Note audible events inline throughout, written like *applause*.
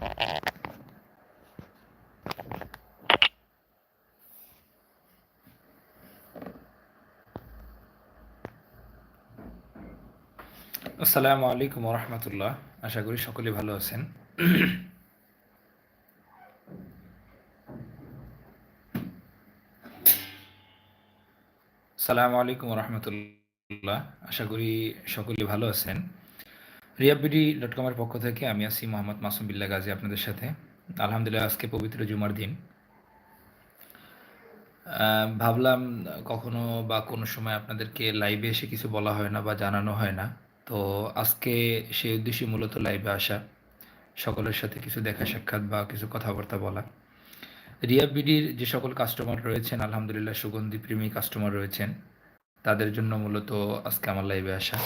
আসসালামু আলাইকুম রহমতুল্লাহ আশা করি সকলে ভালো আছেন। সালামু আলাইকুম রহমতুল্লাহ আশা করি সকলে ভালো আছেন। রিয়াবিডি ডট কমের পক্ষ থেকে আমি আছি মোহাম্মদ মাসুম বিল্লা গাজী আপনাদের সাথে। আলহামদুলিল্লাহ, আজকে পবিত্র জুমার দিন। ভাবলাম কখনো বা কোনো সময় আপনাদেরকে লাইভে এসে কিছু বলা হয় না বা জানানো হয় না। তো আজকে সেই উদ্দেশ্যে মূলত লাইভে আসা, সকলের সাথে কিছু দেখা সাক্ষাৎ বা কিছু কথাবার্তা বলা। রিয়া বিডির যে সকল কাস্টমার রয়েছেন, আলহামদুলিল্লাহ, সুগন্ধি প্রেমী কাস্টমার রয়েছেন, তাদের জন্য মূলত আজকে আমার লাইভে আসা।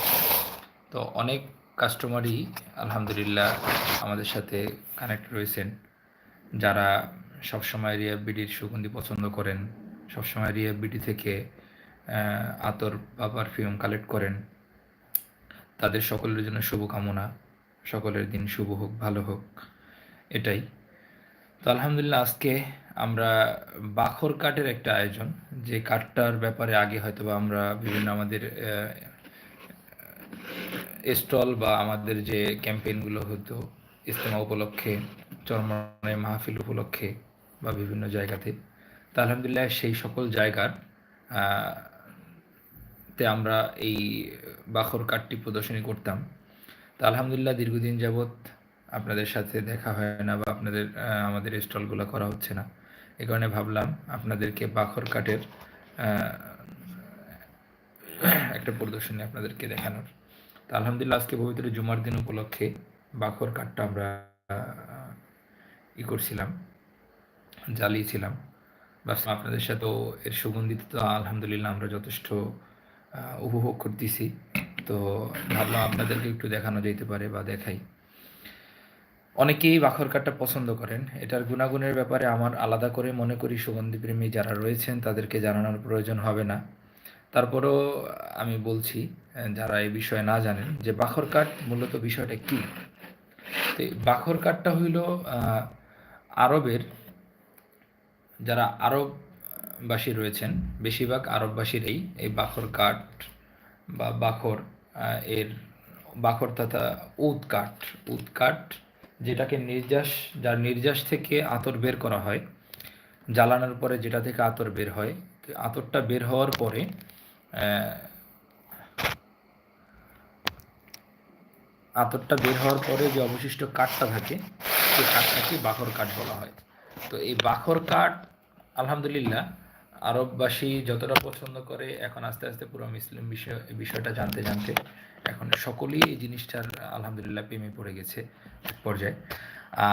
তো অনেক কাস্টমারই আলহামদুলিল্লাহ আমাদের সাথে কানেক্ট রয়েছেন। যারা সবসময় রিয়া বিডির সুগন্ধি পছন্দ করেন, সবসময় রিয়া বিডি থেকে আতর বা পারফিউম কালেক্ট করেন, তাদের সকলের জন্য শুভকামনা। সকলের দিন শুভ হোক, ভালো হোক, এটাই। তো আলহামদুলিল্লাহ আজকে আমরা বাখর কাঠের একটা আয়োজন। যে কাঠটার ব্যাপারে আগে হয়তো বা আমরা বিভিন্ন আমাদের স্টল বা আমাদের যে ক্যাম্পেইনগুলো হতো ইস্তেমা উপলক্ষে চরমনের মাহফিল উপলক্ষে বা বিভিন্ন জায়গাতে, তা আলহামদুলিল্লাহ সেই সকল জায়গার তে আমরা এই বাখর কাঠটি প্রদর্শনী করতাম। তা আলহামদুলিল্লাহ দীর্ঘদিন যাবৎ আপনাদের সাথে দেখা হয় না বা আপনাদের আমাদের স্টলগুলো করা হচ্ছে না। এই কারণে ভাবলাম আপনাদেরকে বাখর কাঠের একটা প্রদর্শনী আপনাদেরকে দেখানোর। আলহামদুলিল্লাহ আজকে পবিত্র জুমার দিন উপলক্ষে বাখর কাঠটা আমরা ই করছিলাম, জ্বালিয়েছিলাম। বাস আপনাদের সাথেও এর সুগন্ধিত তো আলহামদুলিল্লাহ আমরা যথেষ্ট উপভোগ করতেছি। তো ভাবলাম আপনাদেরকে একটু দেখানো যেতে পারে বা দেখাই। অনেকেই বাখর কাঠটা পছন্দ করেন। এটার গুণাগুণের ব্যাপারে আমার আলাদা করে মনে করি সুগন্ধি প্রেমী যারা রয়েছেন তাদেরকে জানানোর প্রয়োজন হবে না। তারপরেও আমি বলছি, যারা এই বিষয়ে না জানেন, যে বাখর কাঠ মূলত বিষয়টা কি? বাখর কাঠটা হইল আরবের যারা আরববাসী রয়েছেন, বেশিরভাগ আরববাসীরাই এই বাখর কাঠ বা বাখর এর বাখর তথা উদ কাঠ উদ যেটাকে নির্যাস, যার নির্যাস থেকে আতর বের করা হয়, জ্বালানোর পরে যেটা থেকে আতর বের হয়, আতরটা বের হওয়ার পরে আতরটা বের হওয়ার পরে যে অবশিষ্ট কাঠটা থাকে সেই কাঠটাকে বাখর কাঠ বলা হয়। তো এই বাখর কাঠ, আলহামদুলিল্লাহ, আরববাসী যতটা পছন্দ করে, এখন আস্তে আস্তে পুরো মুসলিম বিষয়, বিষয়টা জানতে জানতে এখন সকলেই এই জিনিসটার, আলহামদুলিল্লাহ, প্রেমে পড়ে গেছে এক পর্যায়ে।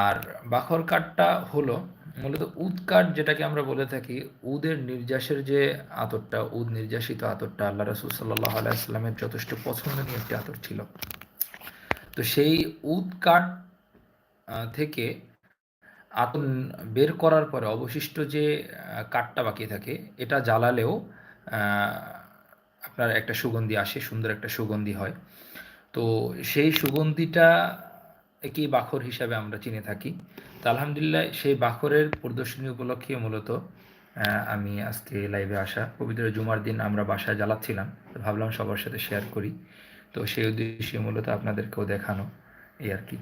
আর বাখর কাঠটা হলো মূলত উদ কাঠ যেটাকে আমরা বলে থাকি, উদের নির্যাসের যে আতরটা, উদ নির্যাসিত আতরটা আল্লাহ রসুল সাল্লাহ আলাইস্লামের যথেষ্ট পছন্দনীয় একটি আতর ছিল। তো সেই উদ কাঠ থেকে আতন বের করার পরে অবশিষ্ট যে কাঠটা বাকি থাকে, এটা জ্বালালেও আপনার একটা সুগন্ধি আসে, সুন্দর একটা সুগন্ধি হয়। তো সেই সুগন্ধিটা একই বাখর হিসাবে আমরা চিনে থাকি। তো আলহামদুলিল্লাহ সেই বাখরের প্রদর্শনী উপলক্ষে মূলত আমি আজকে লাইভে আসা পবিত্র জুমার দিন আমরা বাসায় জ্বালাচ্ছিলাম। ভাবলাম সবার সাথে শেয়ার করি। তো সেই উদ্দেশ্যে মূলত আপনাদেরকেও দেখানো এই আর কি।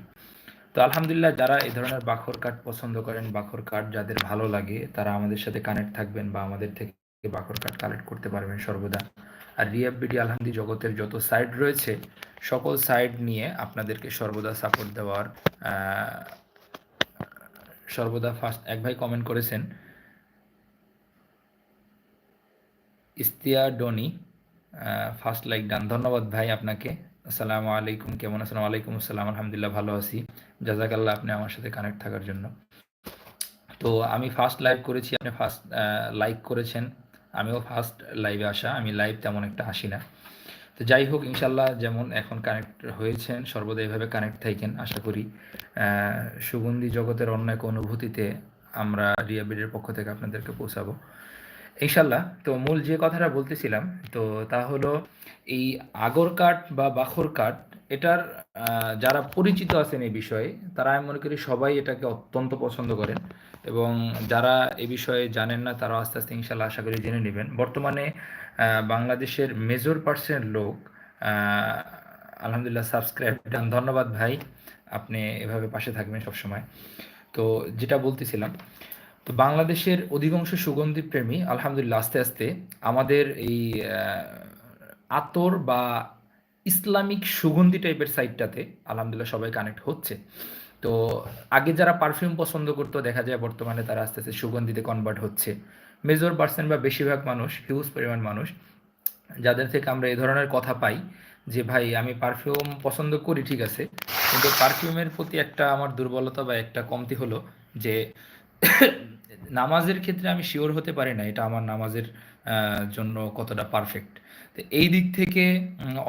তো আলহামদুলিল্লাহ যারা এই ধরনের বাখর কাঠ পছন্দ করেন, বাখর কাঠ যাদের ভালো লাগে, তারা আমাদের সাথে কানেক্ট থাকবেন বা আমাদের থেকে বাখর কাঠ কালেক্ট করতে পারবেন সর্বদা। আর রিয়াব বিডি আলহামদি জগতের যত সাইড রয়েছে সকল সাইড নিয়ে আপনাদেরকে সর্বদা সাপোর্ট দেওয়ার সর্বদা ফার্স্ট এক ভাই কমেন্ট করেছেন ইস্তিয়া ডনি ফার্স্ট লাইক ডান ধন্যবাদ ভাই আপনাকে। আসসালামু আলাইকুম, কেমন আছেন? ওয়ালাইকুম আসসালাম, আলহামদুলিল্লাহ ভালো আছি। জাজাকাল্লাহ, আপনি আমার সাথে কানেক্ট থাকার জন্য। তো আমি ফার্স্ট লাইভ করেছি, আপনি ফার্স্ট লাইক করেছেন। আমিও ফার্স্ট লাইভে আসা, আমি লাইভ তেমন একটা আসি না। তো যাই হোক ইনশাল্লাহ যেমন এখন কানেক্ট হয়েছেন, সর্বদা এভাবে কানেক্ট থাকেন আশা করি। সুগন্ধি জগতের অন্য এক অনুভূতিতে আমরা রিয়াবিডের পক্ষ থেকে আপনাদেরকে পৌঁছাবো। ইনশাল্লাহ তো মূল যে কথাটা বলতেছিলাম, তো তা হলো এই আগর কাঠ বা বাখর কাঠ এটার যারা পরিচিত আছেন এই বিষয়ে, তারা আমি মনে করি সবাই এটাকে অত্যন্ত পছন্দ করেন এবং যারা এ বিষয়ে জানেন না তারা আস্তে আস্তে ইনশাল্লাহ আশা করি জেনে নেবেন। বর্তমানে বাংলাদেশের মেজর পার্সেন্ট লোক আলহামদুলিল্লাহ সাবস্ক্রাইব ধন্যবাদ ভাই, আপনি এভাবে পাশে থাকবেন সবসময়। তো যেটা বলতেছিলাম, তো বাংলাদেশের অধিকাংশ সুগন্ধি প্রেমী, আলহামদুলিল্লাহ আস্তে আস্তে আমাদের এই আতর বা ইসলামিক সুগন্ধি টাইপের সাইটটাতে আলহামদুলিল্লাহ সবাই কানেক্ট হচ্ছে। তো আগে যারা পারফিউম পছন্দ করতো, দেখা যায় বর্তমানে তারা আস্তে আস্তে সুগন্ধিতে কনভার্ট হচ্ছে। মেজর পার্সেন্ট বা বেশিরভাগ মানুষ হিউজ পরিমাণ মানুষ, যাদের থেকে আমরা এই ধরনের কথা পাই যে, ভাই, আমি পারফিউম পছন্দ করি, ঠিক আছে। কিন্তু পারফিউমের প্রতি একটা আমার দুর্বলতা বা একটা কমতি হলো যে, *coughs* নামাজের ক্ষেত্রে আমি শিওর হতে পারি না, এটা আমার নামাজের জন্য কতটা পারফেক্ট তো এই দিক থেকে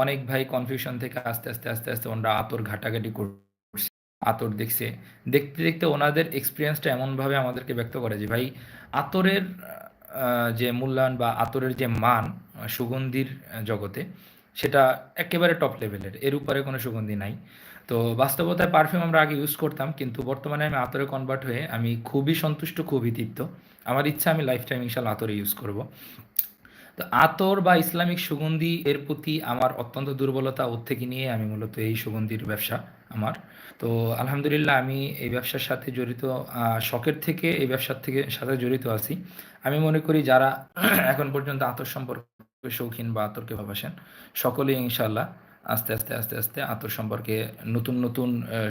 অনেক ভাই কনফিউশন থেকে আস্তে আস্তে আস্তে আস্তে ওনারা আতর ঘাটাঘাটি করছে, আতর দেখছে। দেখতে দেখতে ওনাদের এক্সপিরিয়েন্সটা এমনভাবে আমাদেরকে ব্যক্ত করে যে, ভাই, আতরের যে মূল্যায়ন বা আতরের যে মান সুগন্ধির জগতে, সেটা একেবারে টপ লেভেলের এর। উপরে কোনো সুগন্ধি নাই। তো বাস্তবতায় পারফিউম আমরা আগে ইউজ করতাম, কিন্তু বর্তমানে আমি আতরে কনভার্ট হয়ে আমি খুবই সন্তুষ্ট, খুবই তৃপ্ত। আমার ইচ্ছা আমি লাইফ টাইম ইনশাল্লাহ আতরে ইউজ করব। তো আতর বা ইসলামিক সুগন্ধি এর প্রতি আমার অত্যন্ত দুর্বলতা ওর থেকে নিয়ে আমি মূলত এই সুগন্ধির ব্যবসা আমার। তো আলহামদুলিল্লাহ আমি এই ব্যবসার সাথে জড়িত শখের থেকে এই ব্যবসার থেকে সাথে জড়িত আছি। আমি মনে করি যারা *clears throat* এখন পর্যন্ত আতর সম্পর্কে শৌখিন বা আতরকে ভাবাসেন সকলেই ইনশাল্লাহ আস্তে আস্তে আস্তে আস্তে আতর সম্পর্কে নতুন নতুন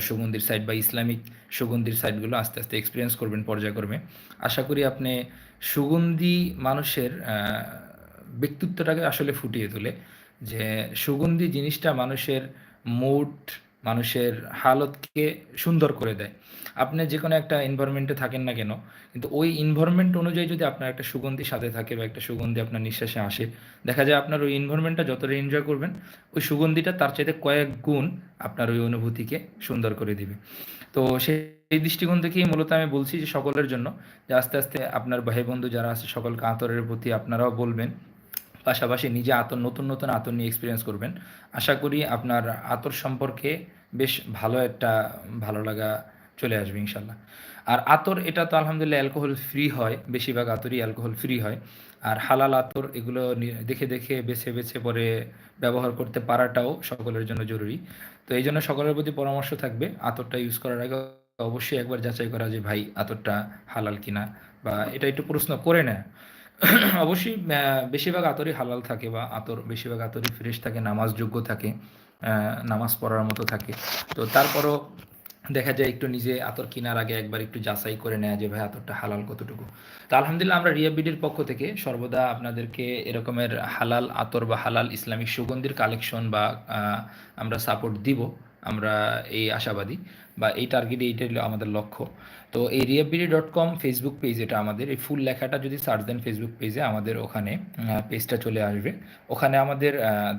সুগন্ধির সাইট বা ইসলামিক সুগন্ধির সাইটগুলো আস্তে আস্তে এক্সপিরিয়েন্স করবেন পর্যায়ক্রমে। আশা করি আপনি সুগন্ধি মানুষের ব্যক্তিত্বটাকে আসলে ফুটিয়ে তোলে যে সুগন্ধি জিনিসটা মানুষের মুড মানুষের হালতকে সুন্দর করে দেয়। আপনি যে কোনো একটা এনভায়রনমেন্টে থাকেন না কেন, কিন্তু ওই এনভায়রনমেন্ট অনুযায়ী যদি আপনার একটা সুগন্ধি সাথে থাকে বা একটা সুগন্ধি আপনার নিঃশ্বাসে আসে, দেখা যায় আপনার ওই এনভায়রনমেন্টটা যতটা এনজয় করবেন, ওই সুগন্ধিটা তার চাইতে কয়েক গুণ আপনার ওই অনুভূতিকে সুন্দর করে দিবে। তো সেই দৃষ্টিকোণ থেকেই মূলত আমি বলছি যে সকলের জন্য যে আস্তে আস্তে আপনার ভাই বন্ধু যারা আছে, সকলকে আতরের প্রতি আপনারাও বলবেন পাশাপাশি নিজে আতর নতুন নতুন আতর নিয়ে এক্সপিরিয়েন্স করবেন। আশা করি আপনার আতর সম্পর্কে বেশ ভালো একটা ভালো লাগা চলে আসবে ইনশাল্লাহ। আর আতর এটা তো আলহামদুলিল্লাহ অ্যালকোহল ফ্রি হয় বেশিরভাগ আতরই অ্যালকোহল ফ্রি হয়। আর হালাল আতর এগুলো দেখে দেখে বেছে বেছে পরে ব্যবহার করতে পারাটাও সকলের জন্য জরুরি। তো এই জন্য সকলের প্রতি পরামর্শ থাকবে আতরটা ইউজ করার আগে অবশ্যই একবার যাচাই করা যে ভাই আতরটা হালাল কিনা বা এটা একটু প্রশ্ন করে নেয়। *clears throat* অবশ্যই বেশিরভাগ আতরই হালাল থাকে বা আতর বেশিরভাগ আতরই ফ্রেশ থাকে নামাজ যোগ্য থাকে নামাজ পড়ার মতো থাকে। তো তারপরও দেখা যায় একটু নিজে আতর কেনার আগে একবার একটু যাচাই করে নেওয়া যে, ভাই, আতরটা হালাল কতটুকু? তো আলহামদুলিল্লাহ, আমরা রিয়াবিডির পক্ষ থেকে সর্বদা আপনাদেরকে এরকমের হালাল আতর বা হালাল ইসলামিক সুগন্ধির কালেকশন বা আমরা সাপোর্ট দিব। আমরা এই আশাবাদী। বা এই টার্গেটে এইটাই আমাদের লক্ষ্য। তো এই RiyaBD dot com Facebook page এটা আমাদের। এই ফুল লেখাটা যদি সার্চ দেন ফেসবুক পেজে আমাদের ওখানে পেজটা চলে আসবে। ওখানে আমাদের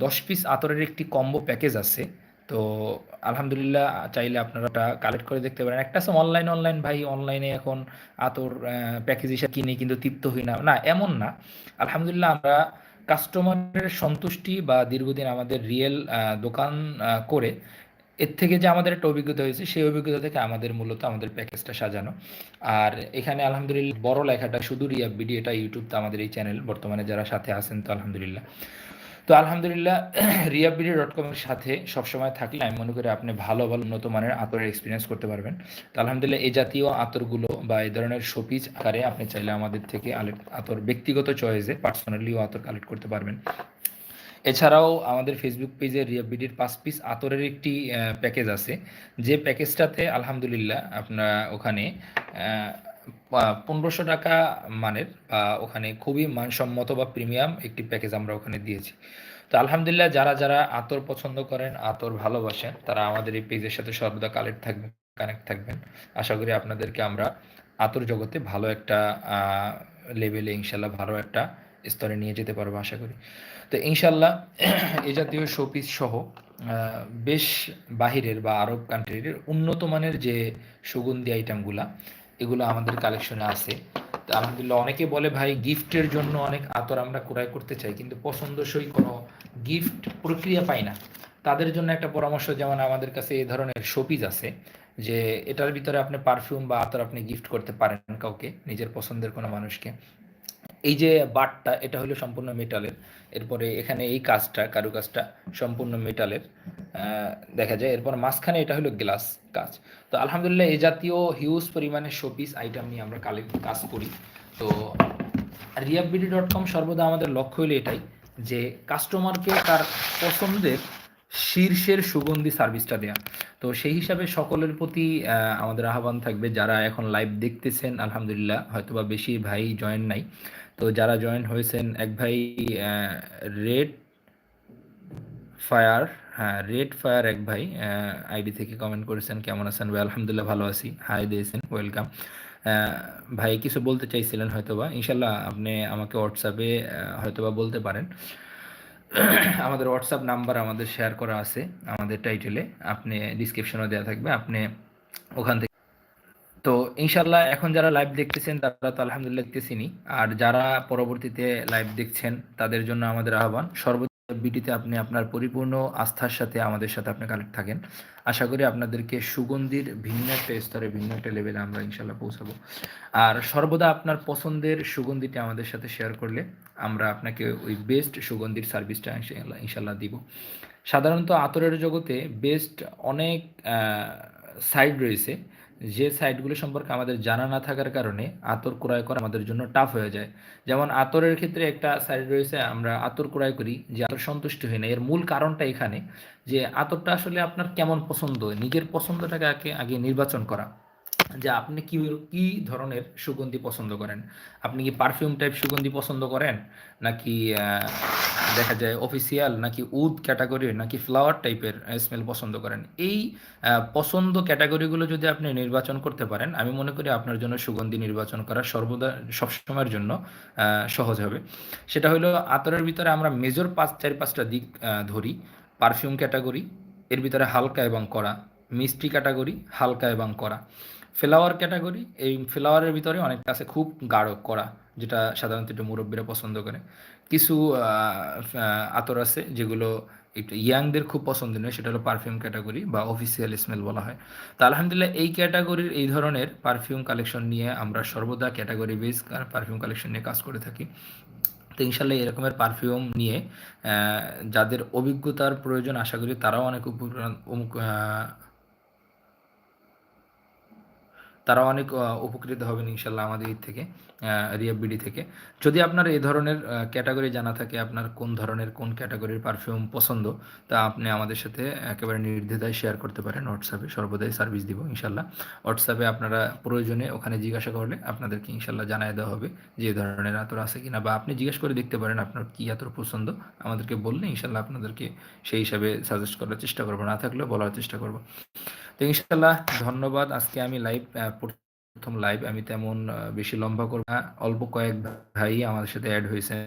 দশ পিস আতরের একটি কম্বো প্যাকেজ আছে। তো আলহামদুলিল্লাহ, চাইলে আপনারা ওটা কালেক্ট করে দেখতে পারেন। একটা আছে অনলাইন অনলাইন ভাই অনলাইনে এখন আতর প্যাকেজ হিসাবে কিনে, কিন্তু তৃপ্ত হই না। না, এমন না। আলহামদুলিল্লাহ, আমরা কাস্টমারের সন্তুষ্টি বা দীর্ঘদিন আমাদের রিয়েল দোকান করে এর থেকে যে আমাদের একটা অভিজ্ঞতা হয়েছে, সেই অভিজ্ঞতা থেকে আমাদের মূলত আমাদের প্যাকেজটা সাজানো। আর এখানে আলহামদুলিল্লাহ বড় লেখাটা শুধু রিয়া বিডি, এটা ইউটিউবতে আমাদের এই চ্যানেল বর্তমানে যারা সাথে আছেন তো আলহামদুলিল্লাহ। তো আলহামদুলিল্লাহ রিয়াবিডি ডট কমের সাথে সবসময় থাকলে আমি মনে করি আপনি ভালো ভালো, উন্নত মানের আতরের এক্সপিরিয়েন্স করতে পারবেন। তো আলহামদুলিল্লাহ এই জাতীয় আতরগুলো বা এই ধরনের শোপিজ আকারে আপনি চাইলে আমাদের থেকে আলে- আতর ব্যক্তিগত চয়েসে পার্সোনালিও আতর কালেক্ট করতে পারবেন। এছাড়াও আমাদের ফেসবুক পেজে রিয়াবিডির পাঁচ পিস আতরের একটি প্যাকেজ আছে। যে প্যাকেজটাতে আলহামদুলিল্লাহ আপনার ওখানে পনেরোশো টাকা মানের বা ওখানে খুবই মানসম্মত বা প্রিমিয়াম একটি প্যাকেজ আমরা ওখানে দিয়েছি। তো আলহামদুলিল্লাহ যারা যারা আতর পছন্দ করেন, আতর ভালোবাসেন, তারা আমাদের এই পেজের সাথে সর্বদা কালেক্ট থাকবেন কানেক্ট থাকবেন। আশা করি আপনাদেরকে আমরা আতর জগতে ভালো একটা লেভেলে ইনশাল্লাহ ভালো একটা স্তরে নিয়ে যেতে পারব, আশা করি। তো ইনশাল্লাহ *clears throat* এই জাতীয় শোপিস সহ বেশ বাহিরের বা আরব কান্ট্রির উন্নত মানের যে সুগন্ধি আইটেমগুলা এগুলো আমাদের কালেকশনে আছে। তো আলহামদুলিল্লাহ অনেকে বলে, ভাই গিফটের জন্য অনেক আতর আমরা ক্রয় করতে চাই, কিন্তু পছন্দসই কোনো গিফট প্রক্রিয়া পাই না। তাদের জন্য একটা পরামর্শ, যেমন আমাদের কাছে এই ধরনের শোপিস আছে, যে এটার ভিতরে আপনি পারফিউম বা আতর আপনি গিফট করতে পারেন কাউকে, নিজের পছন্দের কোনো মানুষকে। এই যে বাটটা, এটা হলো সম্পূর্ণ মেটালের এরপরে এখানে এই কাজটা, কারুকাজটা সম্পূর্ণ মেটালের দেখা যায়, এরপর মাঝখানে এটা হলো গ্লাস কাজ। তো আলহামদুলিল্লাহ এই জাতীয় হিউজ পরিমাণে শোপিস আইটেম নিয়ে আমরা কালে কাজ করি। তো রিয়াবিডি ডট কম সর্বদা আমাদের লক্ষ্য হলো এটাই, যে কাস্টমারকে তার পছন্দের শীর্ষের সুগন্ধি সার্ভিসটা দেয়া। তো সেই হিসাবে সকলের প্রতি আমাদের আহ্বান থাকবে, যারা এখন লাইভ দেখতেছেন, আলহামদুলিল্লাহ, হয়তোবা বেশি ভাই জয়েন নাই। তো যারা জয়েন হয়েছেন, এক ভাই রেড ফায়ার হ্যাঁ রেড ফায়ার এক ভাই আইডি থেকে কমেন্ট করেছেন, কেমন আছেন ভাই? আলহামদুলিল্লাহ ভালো আছি। হাই দিয়েছেন ওয়েলকাম ভাই, কিছু বলতে চাইছিলেন হয়তোবা। ইনশাল্লাহ আপনি আমাকে হোয়াটসঅ্যাপে হয়তোবা বলতে পারেন। *coughs* আমাদের হোয়াটসঅ্যাপ নাম্বার আমাদের শেয়ার করা আছে, আমাদের টাইটেলে আপনি ডিসক্রিপশনও দেওয়া থাকবে। আপনি ওখান থেকে তো ইনশাল্লাহ এখন যারা লাইভ দেখতেছেন, তারা তো আলহামদুলিল্লাহ দেখতেছিনি আর যারা পরবর্তীতে লাইভ দেখছেন, তাদের জন্য আমাদের আহ্বান সর্ব বিটিতে আপনি আপনার পরিপূর্ণ আস্থার সাথে আমাদের সাথে আপনি কানেক্ট থাকেন। আশা করি আপনাদেরকে সুগন্ধির ভিন্ন একটা স্তরে, ভিন্ন একটা লেভেলে আমরা ইনশাল্লাহ পৌঁছাবো। আর সর্বদা আপনার পছন্দের সুগন্ধিটি আমাদের সাথে শেয়ার করলে আমরা আপনাকে ওই বেস্ট সুগন্ধির সার্ভিসটা ইনশাল্লাহ দিব। সাধারণত আতরের জগতে বেস্ট অনেক সাইড রয়েছে। যে সাইটগুলো সম্পর্কে আমাদের জানা না থাকার কারণে আতর ক্রয় করা আমাদের জন্য টাফ হয়ে যায়। যেমন আতরের ক্ষেত্রে একটা সাইট রয়েছে, আমরা আতর ক্রয় করি, যে আতর সন্তুষ্ট হয় না। এর মূল কারণটা এখানে যে আতরটা আসলে আপনার কেমন পছন্দ, নিজের পছন্দটাকে আগে আগে নির্বাচন করা। যে আপনি কি কি ধরনের সুগন্ধি পছন্দ করেন? আপনি কি পারফিউম টাইপ সুগন্ধি পছন্দ করেন? নাকি দেখা যায় অফিসিয়াল নাকি উড ক্যাটাগরির নাকি ফ্লাওয়ার টাইপের স্মেল পছন্দ করেন? এই পছন্দ ক্যাটাগরিগুলো যদি আপনি নির্বাচন করতে পারেন, আমি মনে করি আপনার জন্য সুগন্ধি নির্বাচন করা সর্বদা, সবসময়ের জন্য সহজ হবে। সেটা হলো আতরের ভিতরে আমরা মেজর পাঁচ, চার, পাঁচটা দিক ধরি। পারফিউম ক্যাটাগরি এর ভিতরে হালকা এবং কড়া। মিষ্টি ক্যাটাগরি হালকা এবং কড়া। ফ্লাওয়ার ক্যাটাগরি, এই ফ্লাওয়ারের ভিতরে অনেকটা আছে খুব গাঢ় করা যেটা সাধারণত একটু মুরব্বীরা পছন্দ করে। কিছু আতর আছে যেগুলো একটু ইয়াংদের খুব পছন্দনীয় সেটা হলো পারফিউম ক্যাটাগরি বা অফিসিয়াল স্মেল বলা হয়। তো আলহামদুলিল্লাহ এই ক্যাটাগরির, এই ধরনের পারফিউম কালেকশন নিয়ে আমরা সর্বদা ক্যাটাগরি বেস পারফিউম কালেকশন নিয়ে কাজ করে থাকি। তো ইনশাল্লাহ এরকমের পারফিউম নিয়ে যাদের অভিজ্ঞতার প্রয়োজন আশা করি তারাও অনেক তারা অনেক উপকৃত হবেন ইনশাল্লাহ আমাদের থেকে। রিয়াবিডি থেকে। যদি আপনার এই ধরনের ক্যাটাগরি জানা থাকে, আপনার কোন ধরনের, কোন ক্যাটাগরির পারফিউম পছন্দ, তা আপনি আমাদের সাথে একেবারে নির্দ্বিধায় শেয়ার করতে পারেন হোয়াটসঅ্যাপে সর্বদাই সার্ভিস দিব, ইনশাল্লাহ। হোয়াটসঅ্যাপে আপনারা প্রয়োজনে ওখানে জিজ্ঞাসা করলে আপনাদেরকে ইনশাল্লাহ জানাই দেওয়া হবে যে ধরনের আতর আছে কিনা। বা আপনি জিজ্ঞেস করে দেখতে পারেন আপনার কী আতর পছন্দ। আমাদেরকে বললে ইনশাল্লাহ আপনাদেরকে সেই হিসাবে সাজেস্ট করার চেষ্টা করব, না থাকলেও বলার চেষ্টা করব। তো ইনশাল্লাহ, ধন্যবাদ। আজকে আমি লাইভ প্রথম লাইভ আমি তেমন বেশি লম্বা করব না। অল্প কয়েক ভাই আমাদের সাথে অ্যাড হয়েছেন।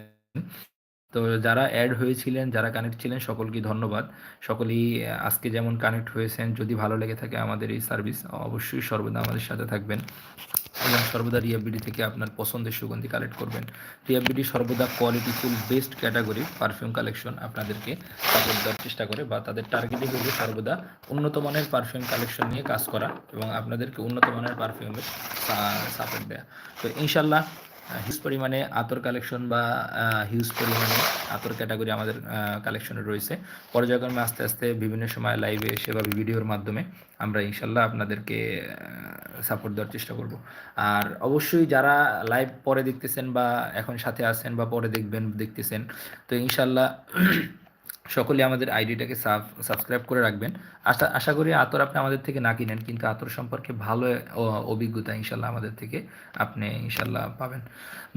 তো যারা অ্যাড হয়েছিলেন, যারা কানেক্ট ছিলেন, সকলকে ধন্যবাদ। সকলেই আজকে যেমন কানেক্ট হয়েছেন, যদি ভালো লেগে থাকে আমাদের এই সার্ভিস অবশ্যই সর্বদা আমাদের সাথে থাকবেন এবং সর্বদা রিয়াবিডি থেকে আপনার পছন্দের সুগন্ধি কালেক্ট করবেন। রিয়াবিডি সর্বদা qualityful best category perfume collection আপনাদেরকে সাপোর্ট দেওয়ার চেষ্টা করে বা তাদের টার্গেটিং হলো সর্বদা উন্নত মানের পারফিউম কালেকশন নিয়ে কাজ করা এবং আপনাদেরকে উন্নত মানের পারফিউমের সাপোর্ট দেওয়া তো ইনশাল্লাহ হিউজ পরিমাণে আতর কালেকশন বা হিউজ পরিমাণে আতর ক্যাটাগরি আমাদের কালেকশনে রয়েছে। পর্যায়ক্রমে আস্তে আস্তে বিভিন্ন সময় লাইভে এসে বা ভিডিওর মাধ্যমে আমরা ইনশাল্লাহ আপনাদেরকে সাপোর্ট দেওয়ার চেষ্টা করব। আর অবশ্যই যারা লাইভ পরে দেখতেছেন বা এখন সাথে আছেন বা পরে দেখবেন, দেখতেছেন, তো ইনশাল্লাহ সকলে আমাদের আইডিটাকে সাবস্ক্রাইব করে রাখবেন। আশা আশা করি আতর আপনি আমাদের থেকে না কিনেন, কিন্তু আতর সম্পর্কে ভালো অভিজ্ঞতা ইনশাল্লাহ আমাদের থেকে আপনি ইনশাল্লাহ পাবেন।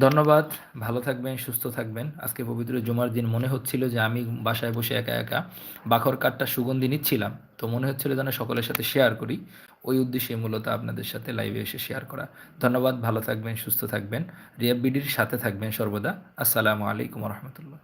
ধন্যবাদ, ভালো থাকবেন, সুস্থ থাকবেন। আজকে পবিত্র জুমার দিন, মনে হচ্ছিল যে আমি বাসায় বসে একা একা বাখর কাঠটা সুগন্ধি নিচ্ছিলাম, তো মনে হচ্ছিল যেন সকলের সাথে শেয়ার করি। ওই উদ্দেশ্যে মূলত আপনাদের সাথে লাইভে এসে শেয়ার করা। ধন্যবাদ, ভালো থাকবেন, সুস্থ থাকবেন রিয়াব বিডির সাথে থাকবেন সর্বদা। আসসালামু আলাইকুম রহমতুল্লাহ।